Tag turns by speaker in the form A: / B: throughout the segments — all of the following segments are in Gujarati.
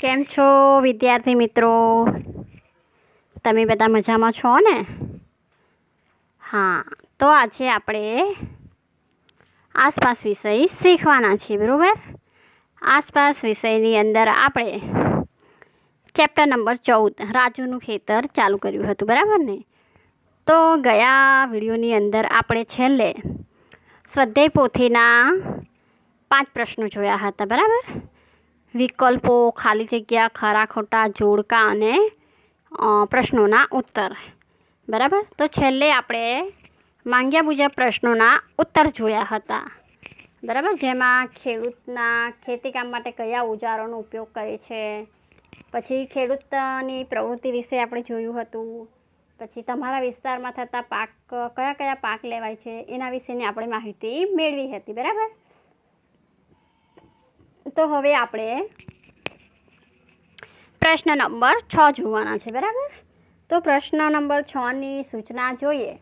A: કેમ છો, વિદ્યાર્થી મિત્રો? તમે બધા મજામાં છો ને? હા, તો આજે આપણે આસપાસ વિષય શીખવાના છીએ, બરાબર? આસપાસ વિષયની અંદર આપણે ચેપ્ટર નંબર ચૌદ, રાજુનું ખેતર ચાલુ કર્યું હતું, બરાબર ને? તો ગયા વિડીયોની અંદર આપણે છેલ્લે સ્વાધ્યાય પોથીના પાંચ પ્રશ્નો જોયા હતા, બરાબર? વિકલ્પો, ખાલી જગ્યા, ખરા, ખોટા, જોડકા અને પ્રશ્નોના ઉત્તર. બરાબર? તો છેલ્લે આપણે માંગ્યા મુજબ પ્રશ્નોના ઉત્તર જોયા હતા. બરાબર? જેમાં ખેડૂતના ખેતીકામ માટે કયા ઓજારોનો ઉપયોગ કરે છે. પછી ખેડૂતની પ્રવૃત્તિ વિશે આપણે જોયું હતું. પછી તમારા વિસ્તારમાં થતા પાક કયા કયા પાક લેવાય છે, એના વિશેની આપણે માહિતી મેળવી હતી. બરાબર? તો હવે આપણે પ્રશ્ન નંબર છ જોવાના છે, બરાબર? તો પ્રશ્ન નંબર છની સૂચના જોઈએ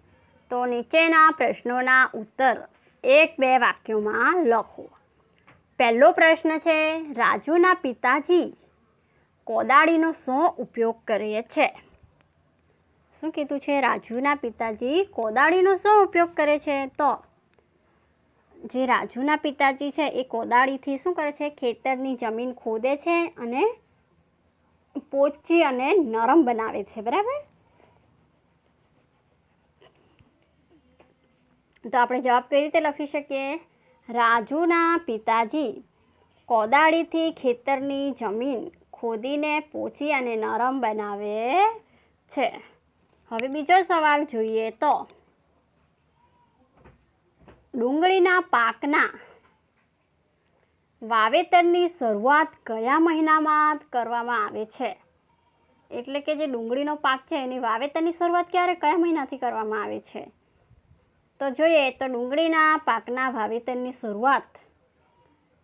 A: તો નીચેના પ્રશ્નોના ઉત્તર એક બે વાક્યોમાં લખો. પહેલો પ્રશ્ન છે, રાજુના પિતાજી કોદાળીનો શું ઉપયોગ કરીએ છે? શું કીધું છે? રાજુના પિતાજી કોદાળીનો શું ઉપયોગ કરે છે? તો જે રાજુના પિતાજી છે, એ કોદાળીથી શું કરે છે, ખેતરની જમીન ખોદે છે અને પોચી અને નરમ બનાવે છે, બરાબર? તો આપણે જવાબ કઈ રીતે લખી શકીએ? રાજુના પિતાજી કોદાળીથી ખેતરની જમીન ખોદીને પોચી અને નરમ બનાવે છે. હવે બીજો સવાલ જોઈએ તો ડુંગળીના પાકના વાવેતરની શરૂઆત કયા મહિનામાં કરવામાં આવે છે? એટલે કે જે ડુંગળીનો પાક છે, એની વાવેતરની શરૂઆત ક્યારે, કયા મહિનાથી કરવામાં આવે છે? તો જોઈએ, તો ડુંગળીના પાકના વાવેતરની શરૂઆત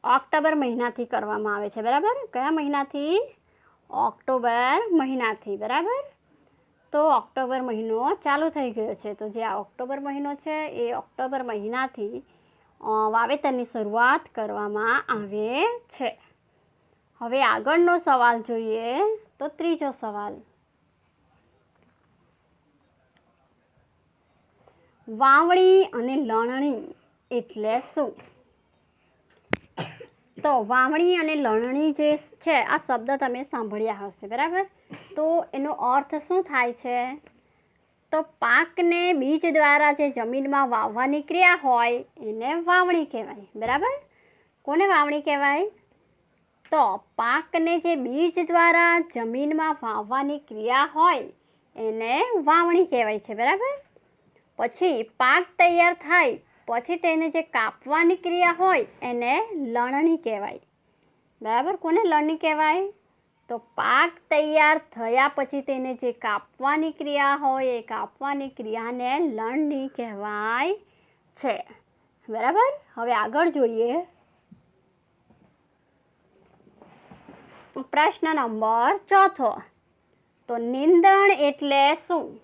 A: ઓક્ટોબર મહિનાથી કરવામાં આવે છે, બરાબર? કયા મહિનાથી? ઓક્ટોબર મહિનાથી, બરાબર? તો ઓક્ટોબર મહિનો ચાલુ થઈ ગયો છે. તો જે આ ઓક્ટોબર મહિનો છે, એ ઓક્ટોબર મહિનાથી વાવેતરની શરૂઆત કરવામાં આવે છે. હવે આગળનો સવાલ જોઈએ તો ત્રીજો સવાલ. વાવણી અને લણણી એટલે શું? તો વાવણી અને લણણી જે છે, આ શબ્દ તમે સાંભળ્યા હશે, બરાબર? તો એનો અર્થ શું થાય છે? તો પાકને બીજ દ્વારા જે જમીનમાં વાવવાની ક્રિયા હોય, એને વાવણી કહેવાય. બરાબર? કોને વાવણી કહેવાય? તો પાકને જે બીજ દ્વારા જમીનમાં વાવવાની ક્રિયા હોય, એને વાવણી કહેવાય છે. બરાબર? પછી પાક તૈયાર થાય, પછી તેને જે કાપવાની ક્રિયા હોય, એને લણણી કહેવાય. બરાબર? કોને લણણી કહેવાય? તો પાક તૈયાર થયા પછી તેને જે કાપવાની ક્રિયા હોય એ કાપવાની ક્રિયાને લણણી કહેવાય છે. બરાબર? હવે આગળ જોઈએ. પ્રશ્ન નંબર ચોથો. તો નિંદણ એટલે શું?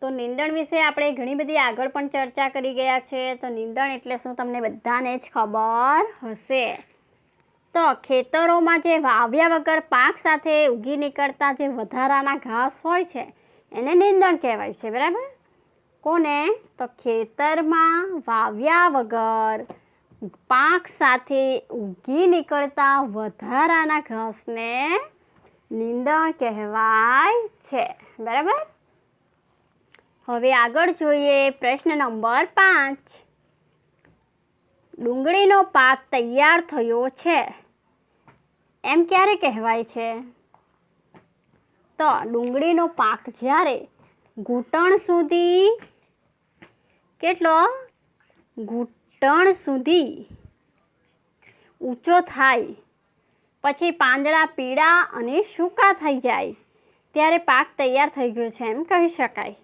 A: તો નિંદણ વિશે આપણે ઘણી બધી આગળ પણ ચર્ચા કરી ગયા છે. તો નિંદણ એટલે શું? તમને બધાને જ ખબર હશે. તો ખેતરોમાં જે વાવ્યા વગર પાક સાથે ઉગી નીકળતા જે વધારાના ઘાસ હોય છે, એને નિંદણ કહેવાય છે, બરાબર? કોને? તો ખેતરમાં વાવ્યા વગર પાક સાથે ઉગી નીકળતા વધારાના ઘાસને નિંદણ કહેવાય છે, બરાબર? હવે આગળ જોઈએ પ્રશ્ન નંબર પાંચ. ડુંગળીનો પાક તૈયાર થયો છે. એમ ક્યારે કહેવાય છે? તો ડુંગળીનો પાક જ્યારે ઘૂંટણ સુધી કેટલો? ઘૂંટણ સુધી ઊંચો થાય, પછી પાંદડા પીળા અને સૂકા થઈ જાય, ત્યારે પાક તૈયાર થઈ ગયો છે એમ કહી શકાય.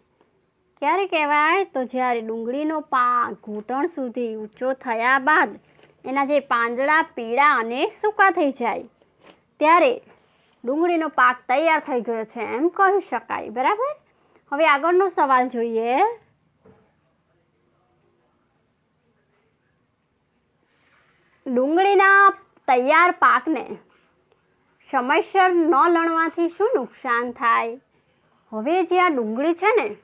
A: ક્યારે કહેવાય? તો જ્યારે ડુંગળીનો પાક ઘૂંટણ સુધી ઊંચો થયા બાદ એના જે પાંદડા પીળા અને સૂકા થઈ જાય ત્યારે ડુંગળીનો પાક તૈયાર થઈ ગયો છે એમ કહી શકાય, બરાબર? હવે આગળનો સવાલ જોઈએ. ડુંગળીના તૈયાર પાકને સમયસર ન લણવાથી શું નુકસાન થાય? હવે જે આ ડુંગળી છે ને,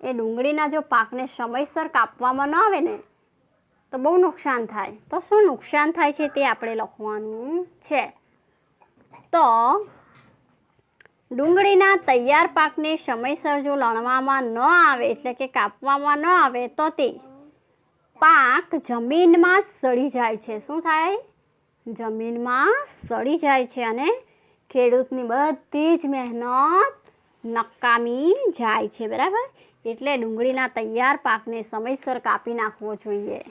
A: એ ડુંગળીના જો પાકને સમયસર કાપવામાં ન આવે ને, તો બહુ નુકસાન થાય. તો શું નુકસાન થાય છે તે આપણે લખવાનું છે. તો ડુંગળીના તૈયાર પાકને સમયસર જો લણવામાં ન આવે, એટલે કે કાપવામાં ન આવે, તો તે પાક જમીનમાં સડી જાય છે. શું થાય? જમીનમાં સડી જાય છે અને ખેડૂતની બધી જ મહેનત નકામી જાય છે, બરાબર? એટલે ડુંગળીના તૈયાર પાકને સમયસર કાપી નાખવો જોઈએ.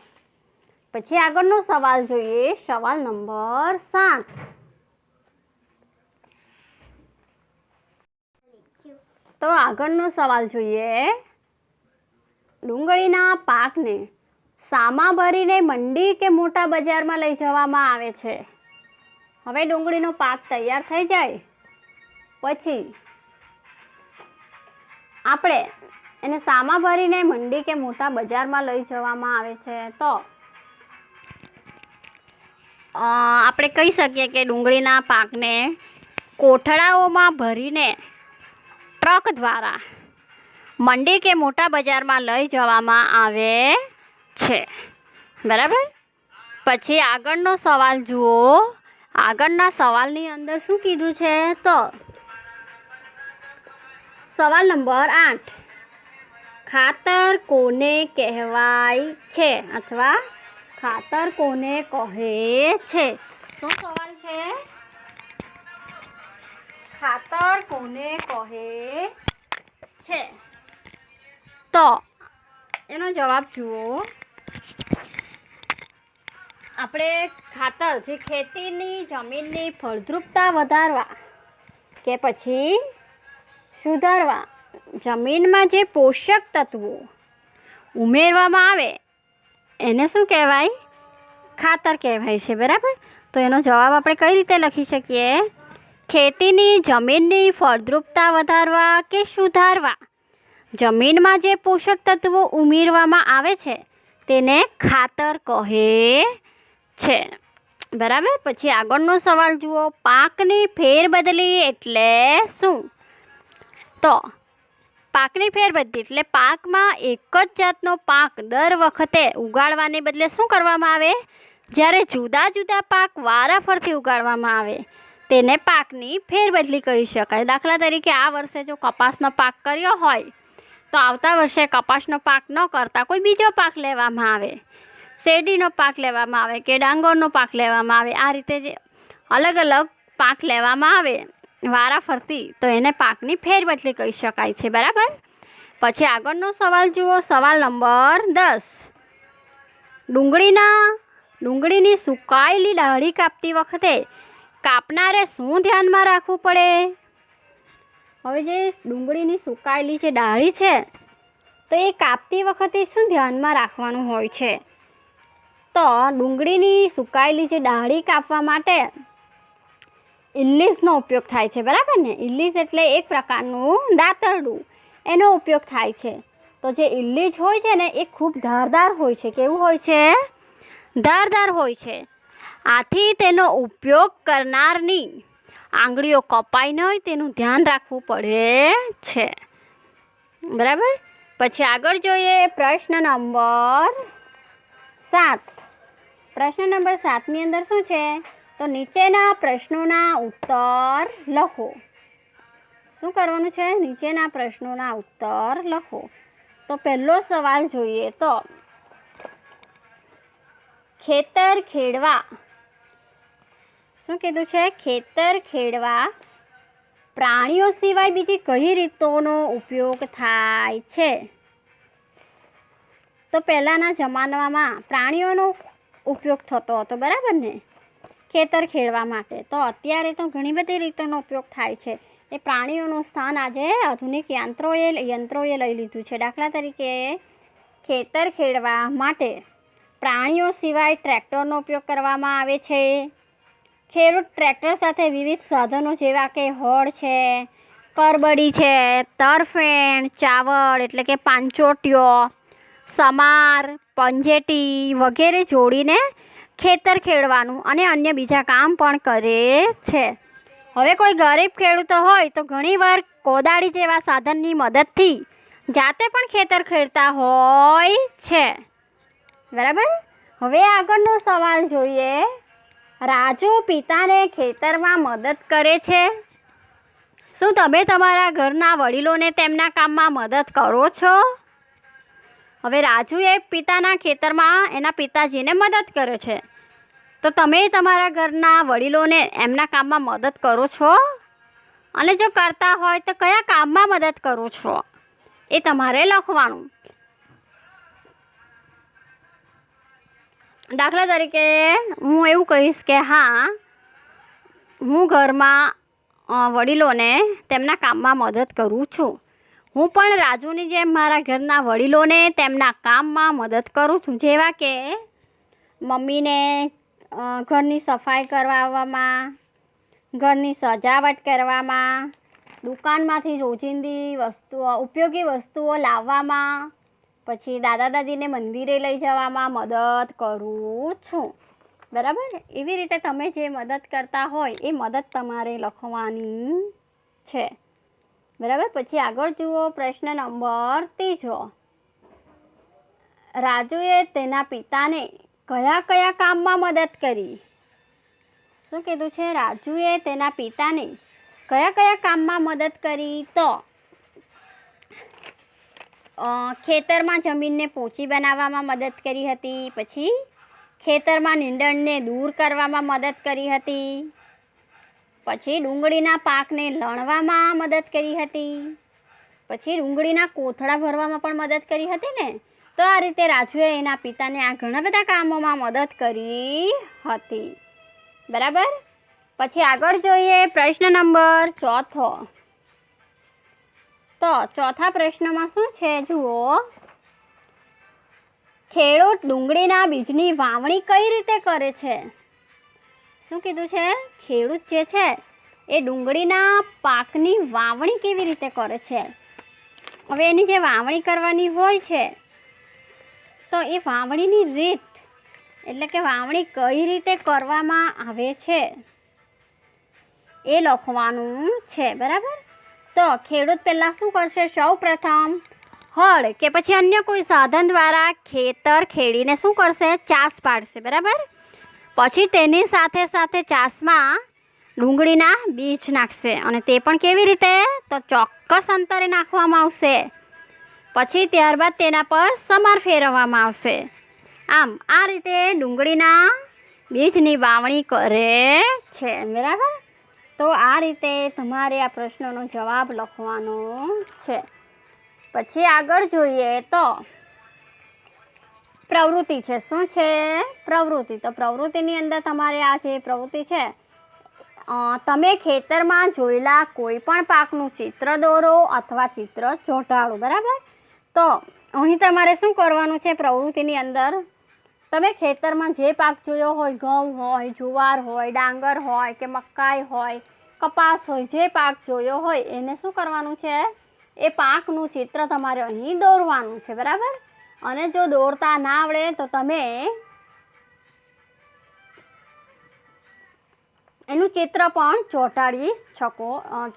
A: પછી આગળનો સવાલ જોઈએ. સવાલ નંબર સાત. તો આગળનો સવાલ જોઈએ. ડુંગળીના પાકને સામા ભરીને મંડી કે મોટા બજારમાં લઈ જવામાં આવે છે? હવે ડુંગળીનો પાક તૈયાર થઈ જાય. પછી આપણે એને સામા ભરીને મંડી કે મોટા બજારમાં લઈ જવામાં આવે છે. તો આપણે કહી શકીએ કે ડુંગળીના પાકને કોઠડાઓમાં ભરીને ટ્રક દ્વારા મંડી કે મોટા બજારમાં લઈ જવામાં આવે છે. બરાબર? પછી આગળનો સવાલ જુઓ. આગળના સવાલની અંદર શું કીધું છે? તો સવાલ નંબર આઠ. ખાતર કોને કહેવાય છે અથવા ખાતર કોને કહે છે? શું સવાલ છે? ખાતર કોને કહે છે? તો, એનો જવાબ જુઓ. આપણે ખાતર જે ખેતીની જમીનની ફળદ્રુપતા વધારવા કે પછી સુધારવા જમીનમાં જે પોષક તત્વો ઉમેરવામાં આવે, એને શું કહેવાય? ખાતર કહેવાય છે, બરાબર? તો એનો જવાબ આપણે કઈ રીતે લખી શકીએ? ખેતીની જમીનની ફળદ્રુપતા વધારવા કે સુધારવા? જમીનમાં જે પોષક તત્વો ઉમેરવામાં આવે છે, તેને ખાતર કહે છે. બરાબર? પછી આગળનો સવાલ જુઓ. પાકની ફેરબદલી એટલે શું? તો પાકની ફેરબદલી એટલે પાકમાં એક જ જાતનો પાક દર વખતે ઉગાડવાને બદલે શું કરવામાં આવે? જ્યારે જુદા જુદા પાક વારાફરથી ઉગાડવામાં આવે તેને પાકની ફેરબદલી કહી શકાય. દાખલા તરીકે આ વર્ષે જો કપાસનો પાક કર્યો હોય, તો આવતા વર્ષે કપાસનો પાક ન કરતા કોઈ બીજો પાક લેવામાં આવે. શેરડીનો પાક લેવામાં આવે, કે ડાંગરનો પાક લેવામાં આવે, આ રીતે જે અલગ અલગ પાક લેવામાં આવે, વારા ફરતી, તો એને પાકની ફેરબદલી કહી શકાય છે. બરાબર? પછી આગળનો સવાલ જુઓ. સવાલ નંબર દસ. ડુંગળીના, ડુંગળીની સુકાયેલી ડાળી કાપતી વખતે કાપનારે શું ધ્યાનમાં રાખવું પડે? હવે જે ડુંગળીની સુકાયેલી જે ડાળી છે, તો એ કાપતી વખતે શું ધ્યાનમાં રાખવાનું હોય છે? તો ડુંગળીની સુકાયેલી જે ડાળી કાપવા માટે ઇલ્લીસનો ઉપયોગ થાય છે, બરાબર ને? ઇલ્લીસ એટલે એક પ્રકારનું દાંતરડું. એનો ઉપયોગ થાય છે. તો જે ઇલ્લીજ હોય છે ને, એ ખૂબ ધારદાર હોય છે. કેવું હોય છે? ધારદાર હોય છે. આથી તેનો ઉપયોગ કરનારની આંગળીઓ કપાઈ ન હોય તેનું ધ્યાન રાખવું પડે છે. બરાબર? પછી આગળ જોઈએ પ્રશ્ન નંબર સાત. પ્રશ્ન નંબર સાતની અંદર શું છે? તો નીચેના પ્રશ્નોના ઉત્તર લખો. શું કરવાનું છે? નીચેના પ્રશ્નોના ઉત્તર લખો. તો પહેલો સવાલ જોઈએ તો ખેતર ખેડવા શું કીધું છે? ખેતર ખેડવા. પ્રાણીઓ સિવાય બીજી કઈ રીતોનો ઉપયોગ થાય છે? તો પહેલાંના જમાનામાં પ્રાણીઓનો ઉપયોગ થતો હતો, બરાબર ને? ખેતર ખેડવા માટે. તો અત્યારે તો ઘણી બધી રીતોનો ઉપયોગ થાય છે. એ પ્રાણીઓનું સ્થાન આજે આધુનિક યંત્રોએ યંત્રોએ લઈ લીધું છે. દાખલા તરીકે ખેતર ખેડવા માટે પ્રાણીઓ સિવાય ટ્રેક્ટરનો ઉપયોગ કરવામાં આવે છે. ખેડૂત ટ્રેક્ટર સાથે વિવિધ સાધનો જેવા કે હળ છે, કરબડી છે, તરફેણ ચાવડ એટલે કે પાંચોટીઓ, સમાર, પંજેટી વગેરે જોડીને ખેતર ખેડવાનું અને અન્ય બીજા કામ પણ કરે છે. હવે કોઈ ગરીબ ખેડૂતો હોય તો ઘણીવાર કોદાળી જેવા સાધનની મદદથી જાતે પણ ખેતર ખેડતા હોય છે. બરાબર? હવે આગળનો સવાલ જોઈએ. રાજુ પિતાને ખેતરમાં મદદ કરે છે. શું તમે તમારા ઘરના વડીલોને તેમના કામમાં મદદ કરો છો? હવે રાજુએ પિતાના ખેતરમાં એના પિતાજીને મદદ કરે છે. તો તમે તમારા ઘરના વડીલોને એમના કામમાં મદદ કરો છો? અને જો કરતા હોય તો કયા કામમાં મદદ કરો છો? એ તમારે લખવાનું. દાખલા તરીકે હું એવું કહીશ કે હા, હું ઘરમાં વડીલોને તેમના કામમાં મદદ કરું છું. હું પણ રાજુની જેમ મારા ઘરના વડીલોને તેમના કામમાં મદદ કરું છું. જેવા કે મમ્મીને ઘરની સફાઈ કરાવવામાં, ઘરની સજાવટ કરવામાં, દુકાનમાંથી રોજિંદી વસ્તુઓ, ઉપયોગી વસ્તુઓ લાવવામાં પછી દાદા દાદીને મંદિરે લઈ જવામાં મદદ કરું છું. બરાબર? એવી રીતે તમે જે મદદ કરતા હોય એ મદદ તમારે લખવાની છે. બરાબર? પછી આગળ જુઓ પ્રશ્ન નંબર ત્રીજો. રાજુએ તેના પિતાને કયા કયા કામમાં મદદ કરી? શું કીધું છે? રાજુએ તેના પિતાને કયા કયા કામમાં મદદ કરી તો? ખેતરમાં જમીનને પોચી બનાવવામાં મદદ કરી હતી, પછી ખેતરમાં નીંદણને દૂર કરવામાં મદદ કરી હતી, પછી ડુંગળીના પાકને લણવામાં મદદ કરી હતી, પછી ડુંગળીના કોથળા ભરવામાં પણ મદદ કરી હતી ને? તો આ રીતે રાજુએ એના પિતાને આ ઘણા બધા કામોમાં મદદ કરી હતી. બરાબર? પછી આગળ જોઈએ પ્રશ્ન નંબર ચોથો. તો ચોથા પ્રશ્નમાં શું છે જુઓ? ખેડૂત ડુંગળીના બીજની વાવણી કઈ રીતે કરે છે? શું કીધું છે? ખેડૂત જે છે, એ ડુંગળીના પાકની વાવણી કેવી રીતે કરે છે? હવે એની જે વાવણી કરવાની હોય છે, તો એ વાવણીની રીત, એટલે કે વાવણી કઈ રીતે કરવામાં આવે છે, એ લખવાનું છે, બરાબર? તો ખેડૂત પહેલાં શું કરશે? સૌ પ્રથમ હળ કે પછી અન્ય કોઈ સાધન દ્વારા ખેતર ખેડીને શું કરશે? ચાસ પાડશે, બરાબર? પછી તેની સાથે સાથે ચાસમાં ડુંગળીના બીજ નાખશે અને તે પણ કેવી રીતે? તો ચોક્કસ અંતરે નાખવામાં આવશે. પછી ત્યારબાદ તેના પર સમાર ફેરવવામાં આવશે. આમ, આ રીતે ડુંગળીના બીજની વાવણી કરે છે, બરાબર? તો આ રીતે તમારે આ પ્રશ્નનો જવાબ લખવાનો છે. પછી આગળ જોઈએ તો પ્રવૃત્તિ છે. શું છે? પ્રવૃત્તિ. તો પ્રવૃત્તિની અંદર તમારે આ જે પ્રવૃત્તિ છે તમે ખેતરમાં જોયેલા કોઈ પણ પાકનું ચિત્ર દોરો અથવા ચિત્ર ચોંટાડો. બરાબર? તો અહીં તમારે શું કરવાનું છે? પ્રવૃત્તિની અંદર તમે ખેતરમાં જે પાક જોયો હોય, ઘઉં હોય, જુવાર હોય, ડાંગર હોય કે મકાઈ હોય, કપાસ હોય, જે પાક જોયો હોય, એને શું કરવાનું છે? એ પાકનું ચિત્ર તમારે અહીં દોરવાનું છે, બરાબર? અને જો દોરતા ના આવડે તો તમે એનું ચિત્ર પણ ચોંટાડી શકો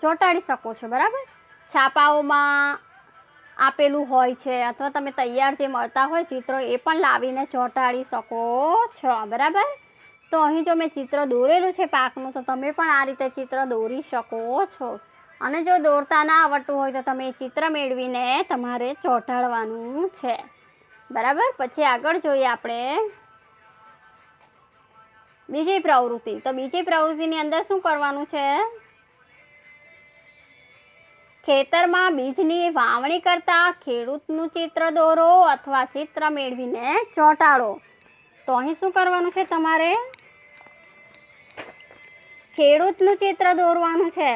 A: ચોંટાડી શકો છો, બરાબર? છાપાઓમાં આપેલું હોય છે અથવા તમે તૈયાર જે મળતા હોય ચિત્રો એ પણ લાવીને ચોંટાડી શકો છો, બરાબર? તો અહીં જો મેં ચિત્ર દોરેલું છે પાકનું, તો તમે પણ આ રીતે ચિત્ર દોરી શકો છો. અને જો દોરતા ના આવડતું હોય તો તમે ચિત્ર મેળવીને તમારે ચોંટાડવાનું છે. બરાબર? પછી આગળ જોઈએ આપણે બીજી પ્રવૃત્તિ. તો બીજી પ્રવૃત્તિની અંદર શું કરવાનું છે? ખેતરમાં બીજની વાવણી કરતા ખેડૂતનું ચિત્ર દોરો અથવા ચિત્ર મેળવીને ચોંટાડો. તો અહીં શું કરવાનું છે તમારે? ખેડૂતનું ચિત્ર દોરવાનું છે.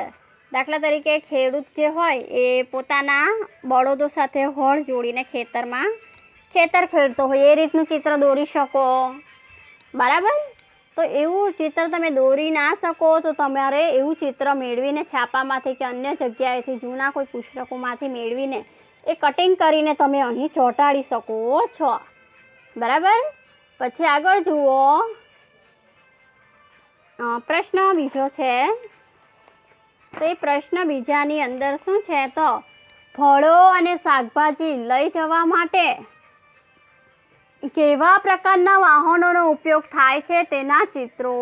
A: દાખલા તરીકે ખેડૂત જે હોય એ પોતાના બળદો સાથે હળ જોડીને ખેતરમાં ખેતર ખેડતો હોય. એ રીતનું ચિત્ર દોરી શકો. બરાબર? તો એવું ચિત્ર તમે દોરી ના શકો તો તમારે એવું ચિત્ર મેળવીને છાપામાંથી કે અન્ય જગ્યાએથી જૂના કોઈ પુસ્તકોમાંથી મેળવીને એ કટિંગ કરીને તમે અહીં ચોંટાડી શકો છો. બરાબર? પછી આગળ જુઓ. પ્રશ્ન બીજો છે. તો એ પ્રશ્ન બીજાની અંદર શું છે તો ફળો અને શાકભાજી લઈ જવા માટે કેવા પ્રકારના વાહનોનો ઉપયોગ થાય છે તેના ચિત્રો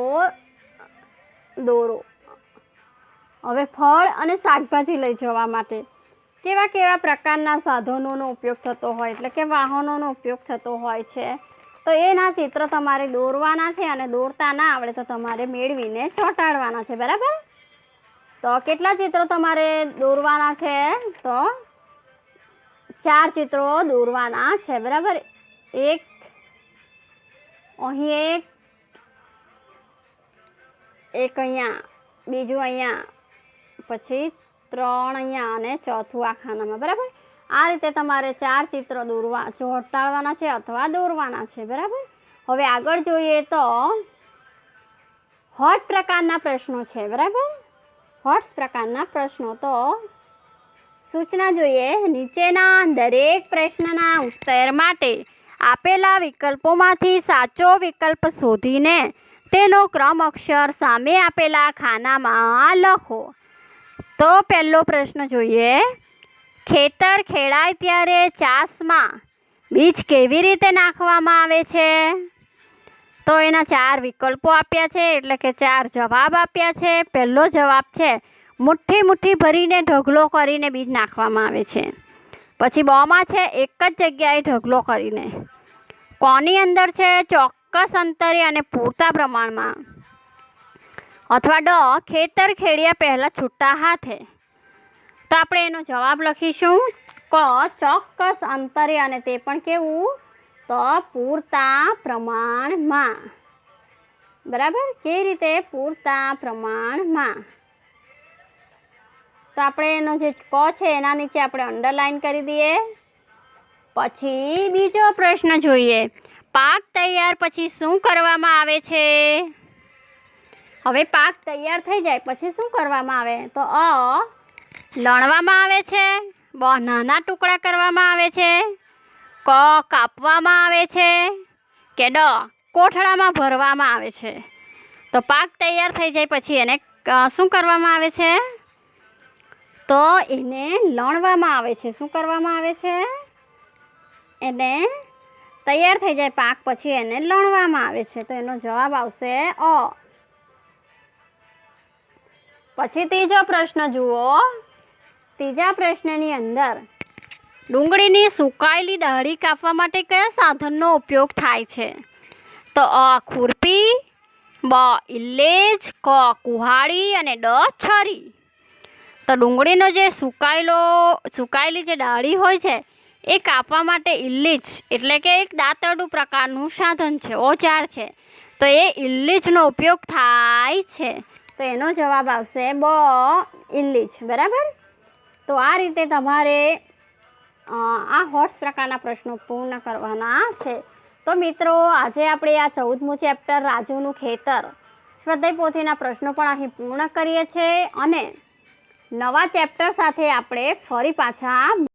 A: દોરો. હવે ફળ અને શાકભાજી લઈ જવા માટે. કેવા કેવા પ્રકારના સાધનોનો ઉપયોગ થતો હોય, એટલે કે વાહનોનો ઉપયોગ થતો હોય છે. તો એના ચિત્ર તમારે દોરવાના છે અને દોરતા ના આવડે તો તમારે મેળવીને ચોંટાડવાના છે, બરાબર? તો કેટલા ચિત્રો તમારે દોરવાના છે? તો ચાર ચિત્રો દોરવાના છે, બરાબર? એક, અહીં એક એક અહીંયા, બીજું અહીંયા, પછી ત્રણ અહીંયા અને ચોથું આ ખાનામાં, બરાબર? આ રીતે તમારે ચાર ચિત્રો દોરવા ચોંટાડવાના છે અથવા દોરવાના છે, બરાબર? હવે આગળ જોઈએ તો, હોટ પ્રકારના પ્રશ્નો છે, બરાબર? હોટ્સ પ્રકારના પ્રશ્નો તો, સૂચના જોઈએ, નીચેના દરેક પ્રશ્નના ઉત્તર માટે આપેલા વિકલ્પોમાંથી સાચો વિકલ્પ શોધીને તેનો ક્રમ અક્ષર સામે આપેલા ખાનામાં લખો. તો પહેલો પ્રશ્ન જોઈએ. ખેતર ખેડાય ત્યારે ચાસમાં બીજ કેવી રીતે નાખવામાં આવે છે? તો એના ચાર વિકલ્પો આપ્યા છે, એટલે કે ચાર જવાબ આપ્યા છે. પહેલો જવાબ છે, મુઠ્ઠી મુઠ્ઠી ભરીને ઢગલો કરીને બીજ નાખવામાં આવે છે. પછી બોમાં છે, એક જ જગ્યાએ ઢગલો કરીને. કોની અંદર છે? ચોક્કસ અંતરે અને પૂરતા પ્રમાણમાં. અથવા ડ, ખેતર ખેડ્યા પહેલાં છૂટા હાથે. તો આપણે એનો જવાબ લખીશું. ક, ચોક્કસ અંતરે અને તે પણ કેવું? તો પૂરતા પ્રમાણમાં. બરાબર? કેવી રીતે? પૂરતા પ્રમાણમાં. તો આપણે એનો જે ક છે, એના નીચે આપણે અંડરલાઈન કરી દઈએ. પછી બીજો પ્રશ્ન જોઈએ. પાક તૈયાર પછી શું કરવામાં આવે છે? હવે પાક તૈયાર થઈ જાય પછી શું કરવામાં આવે? તો અ લણવામાં આવે છે, બ નાના ટુકડા કરવામાં આવે છે, ક કાપવામાં આવે છે કે ડ કોઠડામાં ભરવામાં આવે છે. તો પાક તૈયાર થઈ જાય પછી એને શું કરવામાં આવે છે? તો એને લણવામાં આવે છે. શું કરવામાં આવે છે? એને તૈયાર થઈ જાય પાક પછી એને લણવામાં આવે છે. તો એનો જવાબ આવશે અ. પછી ત્રીજો પ્રશ્ન જુઓ. ત્રીજા પ્રશ્નની અંદર ડુંગળીની સુકાયેલી ડાળી કાપવા માટે કયા સાધનનો ઉપયોગ થાય છે? તો અ, ખુરપી, બ ઇલેજ ક, કુહાડી અને ડ, છરી. તો ડુંગળીનો જે સુકાયેલો, સુકાયેલી જે ડાળી હોય છે એ કાપવા માટે ઇલ્લીચ એટલે કે એક દાંતરડું પ્રકારનું સાધન છે, ઓજાર છે. તો એ ઇલ્લીચનો ઉપયોગ થાય છે. તો એનો જવાબ આવશે બ ઇલ્લીચ બરાબર? તો આ રીતે તમારે આ હોર્સ પ્રકારના પ્રશ્નો પૂર્ણ કરવાના છે. તો મિત્રો, આજે આપણે આ ચૌદમું ચેપ્ટર રાજુનું ખેતર સ્વાધ્યાય પોથીના પ્રશ્નો પણ અહીં પૂર્ણ કરીએ છીએ. અને નવા ચેપ્ટર સાથે આપણે ફરી પાછા